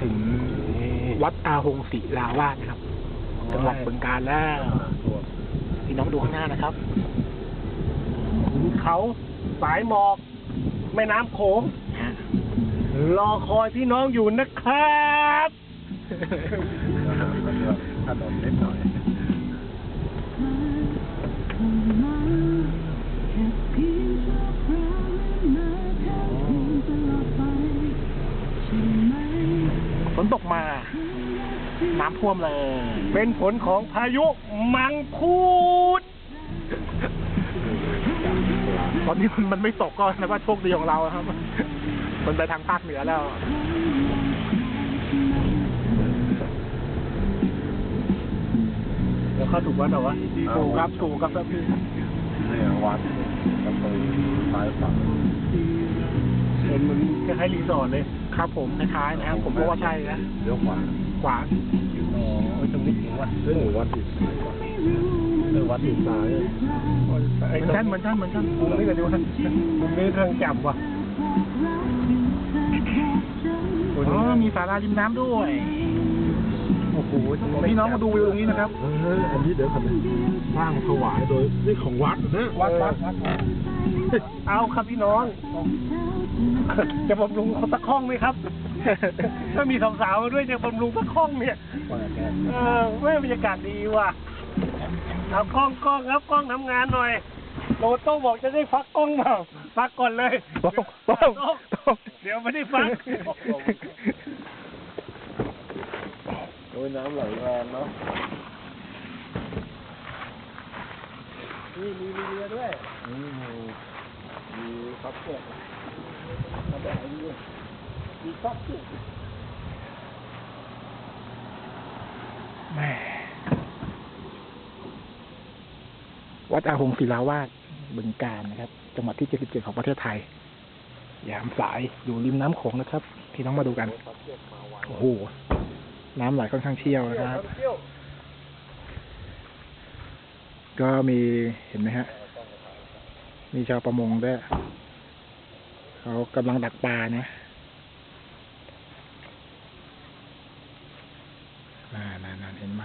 ถึงวัดอาหงศิลาวาสนะครับจังหวัดบึงกาฬแล้วพี่น้องดูข้างหน้านะครับขุนเขาสายหมอก แม่น้ำโขงฮะรอคอยพี่น้องอยู่นะครับถนนนิดหน่อย ตกมา น้ำท่วมเลย เป็นผลของพายุมังคุด ตอนนี้มันมันไม่ตกก็นะว่าโชคดีของเราครับ มันไปทางภาคเหนือแล้วแล้วเข้าถูกวัดเหรอวะถูกครับถูกครับพี่เนี่ยวัดประตูซ้ายฝั่งเห็นมันคล้ายๆรีสอร์ทเลย ครับผมคล้ายๆนะครับผมก็ว่าใช่นะเลี้ยวขวาขวาอ๋อเออตรงนี้จริงว่ะเฮ้ยหนูวัดอีกซ้ายก่อนเออวัดอีกซ้ายไอ้เหมือนตรงกันเหมือนกันเหมือนกันมุมนี้ก็ดีวะมุมนี้เครื่องจับว่ะอ๋อมีศาลาริมน้ำด้วย โอ้โหพี่น้องมาดูวิวตรงนี้นะครับเฮ้ยอันนี้เดี๋ยวคันนี้สร้างถวายโดยนี่ของวัดนะวัดวัดวัดเอาครับพี่น้อง จะบำรุงเขาสักห้องไหมครับ ถ้ามีสาวๆมาด้วยจะบำรุงสักห้องเนี่ยเออไม่บรรยากาศดีว่ะเอากล้องกล้องครับกล้องทำงานหน่อยโลโต้บอกจะได้ฟักกล้องเปล่าฟักก่อนเลยต้องต้องต้องเดี๋ยวไม่ได้ฟัก โอ้ย น้ำไหลแรงเนาะนี่มีมีเรือด้วยนี่มีมีซับเก็ตมาแบบนี้ด้วยมีฟักด้วยแม่วัดอาหงศิลาวาสบึงการนะครับ จังหวัดที่77ของประเทศไทย ยามสายอยู่ริมน้ำโขงนะครับ พี่น้องมาดูกัน โอ้โห น้ำไหลค่อนข้างเชี่ยวนะครับ ก็มีเห็นไหมฮะ มีชาวประมงด้วย เขากำลังดักปลานะน่านั่นเห็นไหม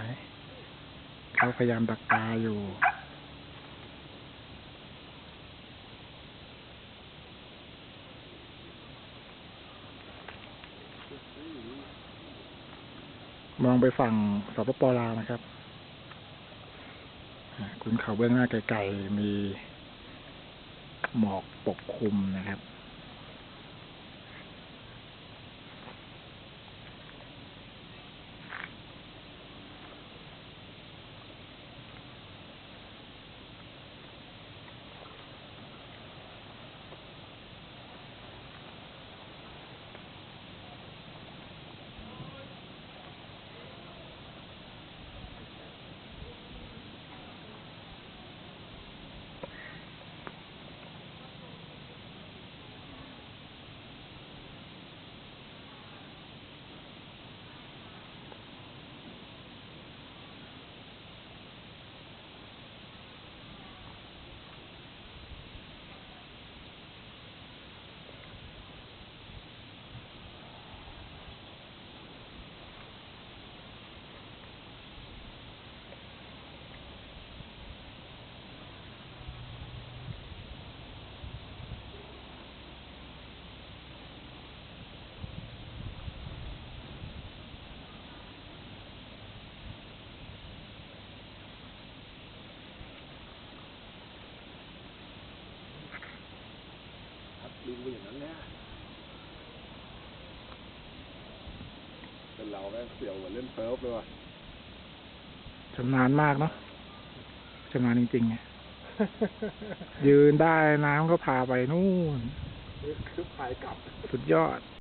เขาพยายามดักปลาอยู่ มองไปฝั่งสปปลาวนะครับคุณเขาเบื้องหน้าไกลๆมีหมอกปกคลุมนะครับ เป็นเราแม่งเสียวเหมือนเล่นเซิร์ฟเลยว่ะชำนาญมากเนาะชำนาญจริงๆไงยืนได้น้ำก็พาไปนู่น คือพายกลับ สุดยอด